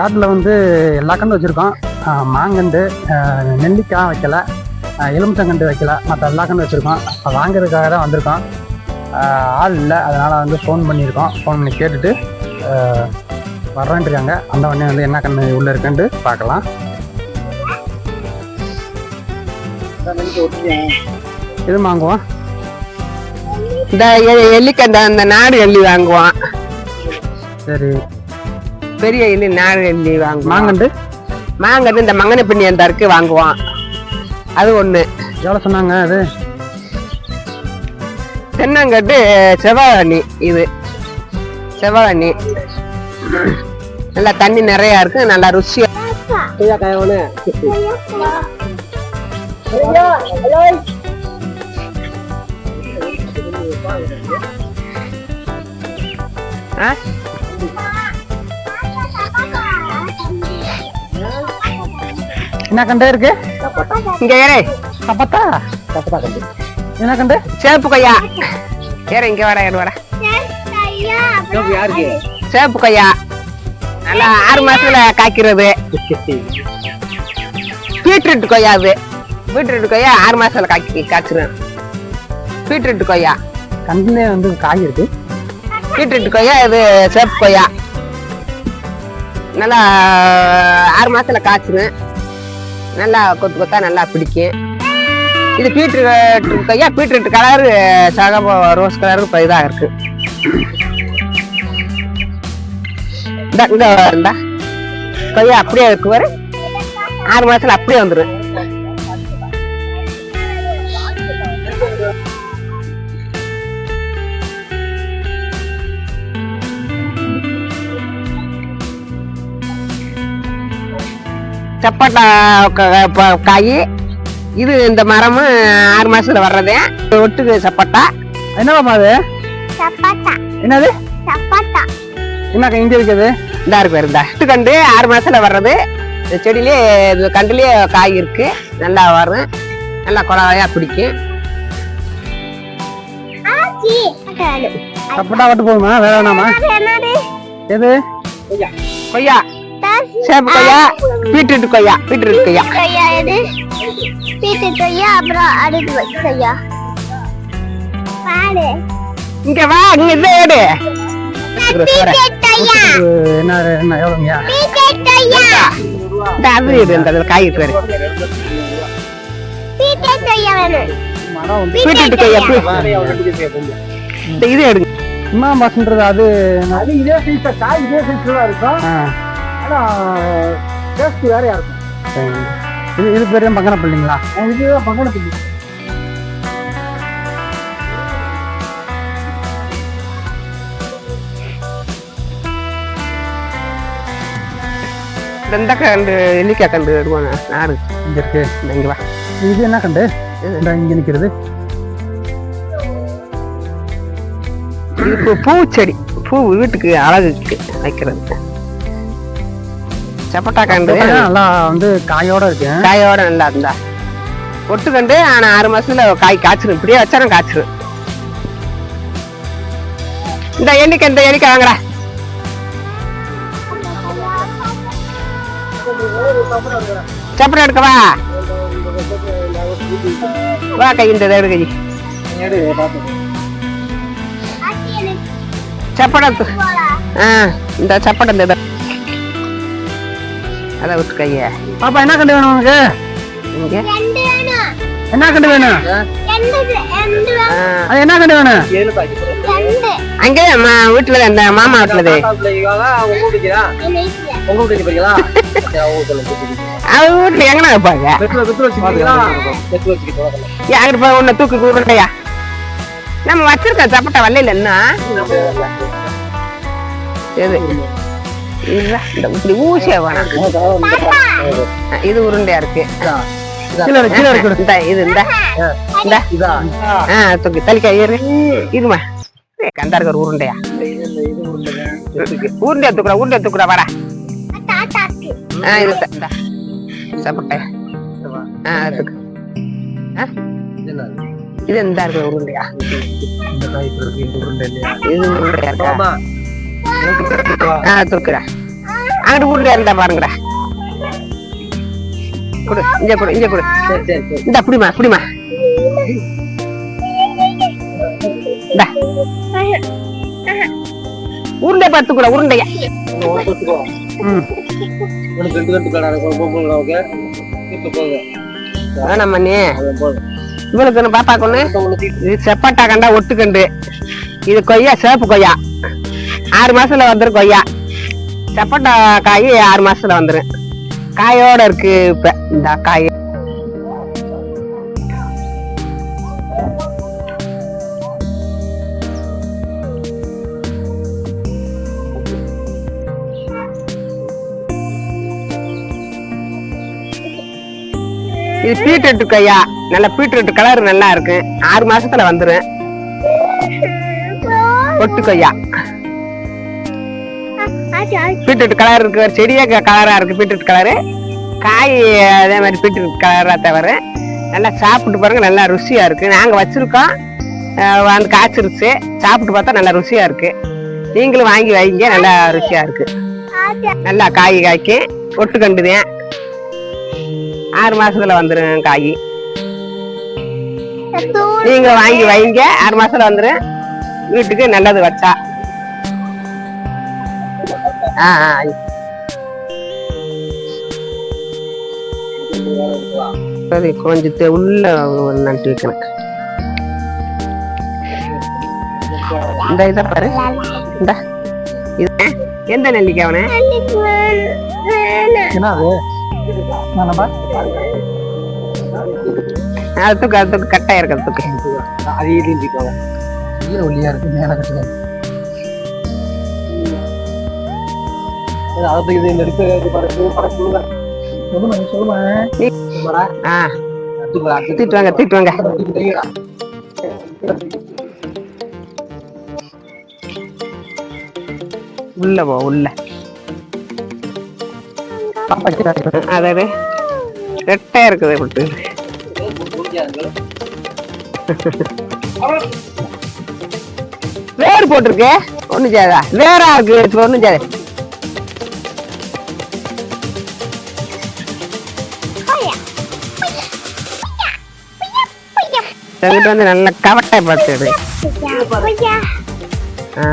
காட்டில் வந்து எல்லா கண்டு வச்சுருக்கோம். மாங்கண்டு நெல்லிக்காய் வைக்கல எலுமிச்சங்கண்டு வைக்கல மற்ற எல்லா கண்டு வச்சுருக்கோம். வாங்குறதுக்காக தான் வந்திருக்கோம். ஆள் இல்லை அதனால் வந்து ஃபோன் பண்ணியிருக்கோம். ஃபோன் பண்ணி கேட்டுட்டு ஆஹ் வர்றேன்ட்டு இருக்காங்க அந்த உடனே வந்து என்ன கண்ணு உள்ளே இருக்குன்ட்டு பார்க்கலாம். இது வாங்குவோம்? இந்த எள்ளிக்கண்டை அந்த நாடு எள்ளி வாங்குவான் சரி. பெரிய நாடு எள்ளி வாங்குவான். மாங்கண்டு இந்த மங்கன பின்னி அந்த இருக்கு வாங்குவான். அது ஒண்ணு. எவ்வளோ சொன்னாங்க அது? தென்னங்கட்டு செவ்வாழி இது. செவ்வாழி நல்லா தண்ணி நிறைய இருக்கு நல்லா ருசியா ஆ? என்ன கண்டு இருக்கு? இங்க ஏறே. சப்பத்தா? என்ன கண்டு? சேப்பு கொய்யா ஏற இங்க வர ஏறு வர சேப்பு கொய்யா நல்லா ஆறு மாசத்துல காய்க்கிறது. பீட்ரூட் கொய்யா அது பீட்ரூட் கொய்யா ஆறு மாசத்துல காய்ச்சி காய்ச்சிரும். பீட்ரூட் கொய்யா. கண்டுலேயே வந்து காய் இருக்கு பீட்ரூட் கொய்யா இது சேப்பு கொய்யா. நல்லா ஆறு மாசத்துல காய்ச்சிரும். நல்லா கொத்து கொத்தா நல்லா பிடிக்கும். இது பீட்ரு கொய்யா பீட்ரூட் கலரு சக ரோஸ் கலரு இப்போ இதாக இருக்கு. இந்த இந்த கொய்யா அப்படியே இருக்கு பாரு. ஆறு மாதத்தில் அப்படியே வந்துடும் சப்பாட்டா காய். இது இந்த மரமும் ஆறு மாசத்துல வர்றதே. ஒட்டுக்கு சப்பாட்டா என்னவாமா அது? என்னது? என்னக்கா இங்கே இருக்குது? இந்தா இருக்கு பாரு, இந்த. கண்டு ஆறு மாசத்துல வர்றது. இந்த செடியிலே இந்த கண்டுலயே காய் இருக்கு. நல்லா வரும். நல்லா குழாயா பிடிக்கும். சப்பட்டா வட்டு போகுமா வேற வேணாமா? எது? கொய்யா. தாசி சேப்பு கொய்யா பீட்ரூட் கொய்யா பீட்ரூட் கொய்யா. கொய்யா இது பீட்டு கொய்யா அப்புறம் அடுத்து கொய்யா. பாரு. இங்க வா இங்க கொய்யா. இது என்ன என்ன எவ்வளோங்கய்யா பீட்டு கொய்யா. இந்த காய் இருக்கு கொய்யா வேணும். பீட்ரூட் கொய்யா. இந்த இது எடுங்க. சும்மா பஸ்ன்றது அது என்ன? அது இதே சைஸ் காய் இதே சைஸ்ல இருக்கும். ஆ, ஆனா டேஸ்ட் வேறையா இருக்கும். இது இது பேர் தான் பங்கனப்பள்ளிங்களா? இதுதான் பங்கனத்துக்கு இந்த இந்த கண்டு எண்ணிக்கை கண்டு எடுவாங்க நாடு இங்க இருக்கு. இங்க வா. இது என்ன கண்டு? இந்த இங்க நிக்கிறது. இது பூ- பூச்செடி. பூ வீட்டுக்கு அழகுக்கு வைக்கிறது. சப்பட்டா கண்டு. நல்லா வந்து காயோட இருக்கு. காயோட நல்லா இருந்தா. ஒட்டு கண்டு ஆனா ஆறு மாசத்துல காய் காய்ச்சிரும். இப்படியே வச்சாலும் காய்ச்சிரும். இந்த எண்ணிக்கை இந்த எண்ணிக்கை வாங்குறா சப்பட்டா எடுக்க வா. கை இந்த எடு கை. ஆச்சி எனக்கு சப்படா போலா ஆ இந்த சப்படை இந்த அதை விட்டு கைய. பாப்பா என்ன கண்டு வேணும் உனக்கு? என்ன கண்டு வேணும்? அது என்ன கண்டு வேணும்? ரெண்டு. அங்கே மா- வீட்டுல இந்த மாமா வீட்டுல உங்க வீட்டுக்கு போறீங்களா அவங்க வீட்டுல பெட்ரோல் வச்சுக்கிட்டு யாரு போய் உன்னை தூக்கி கூறண்டையா நம்ம வச்சிருக்க சப்பட்டா வரல என்ன? இந்த இப்படி ஊசியா வேணாம் இது உருண்டையா இருக்கு இது இந்த இந்த. இதா. ஆ தூக்கி தலிக்கா ஏறு. இதுமா கண்டா இருக்கிற உருண்டையா? தூக்குறா உருண்டையா தூக்குறா வரா தாத்தாக்கு ஆ இது த- இந்தா. சப்பட்டை ஆ அதுக்கு ஆ? இது இந்த இருக்கிற உருண்டையா? உருண்டை இது உருண்டையா இருக்கா? ஆ தூக்குறா அங்கிட்டு வீட்டுல இருந்தா பாருங்கடா. கொடு இங்க கொடு இங்க இந்த புடிமா இந்தா. உருண்டை பார்த்து கூட உருண்டையா வேணாம் போதும் இவளுக்கு பாப்பாக்கு ஒன்று இது செப்பட்டா கண்டா ஒட்டுக்கண்டு. இது கொய்யா சேப்பு கொய்யா. ஆறு மாசத்துல வந்துடும் கொய்யா. சப்போட்டா காய் ஆறு மாசத்துல வந்துடும் காயோட இருக்கு இப்ப. இந்த காய். இது பீட்ரூட் கொய்யா. நல்ல பீட்ரூட் கலர் நல்லா இருக்கு. ஆறு மாசத்துல வந்துரும். ஒட்டு கொய்யா. பீட்ரூட் கலர் இருக்கு ஒரு செடியே கலரா இருக்கு பீட்ரூட் கலரு காய் அதே மாதிரி பீட்ரூட் கலரா தவிர நல்லா சாப்பிட்டு பாருங்க நல்லா ருசியா இருக்கு. நாங்க வச்சிருக்கோம். வந்து காய்ச்சிருச்சு. சாப்பிட்டு பார்த்தா நல்லா ருசியா இருக்கு. நீங்களும் வாங்கி வைங்க நல்லா ருசியா இருக்கு. நல்லா காய் காய்க்கு ஒட்டு கண்டுதேன் ஆறு மாசத்துல வந்துரும் காய். நீங்க வாங்கி வைங்க ஆறு மாசத்துல வந்துரும். வீட்டுக்கு நல்லது வச்சா. ஆ ஆ சரி கொஞ்சம் தெ- உள்ள ஒரு நட்டு வைக்கணும் இந்த இதை பாரு இந்த இது எந்த நெல்லிக்காய் அவனே அது அது தூக்கு அது தூக்கு அது ஈர ஒல்லியா இருக்கு மேல கட்டுல அதை இது எடுத்து சொல்லுமா சொல்லுமா ஆ. தூக்கிட்டு வாங்க தூக்கிட்டு வாங்க. உள்ள போ உள்ள. அதாவது ரெட்டா இருக்குது விட்டு வேர் போட்டிருக்கு. ஒண்ணு சேதா வேறா இருக்கு ஒண்ணு சேதா எங்கிட்ட வந்து நல்ல கவட்டை பார்த்து எடு. ஆ.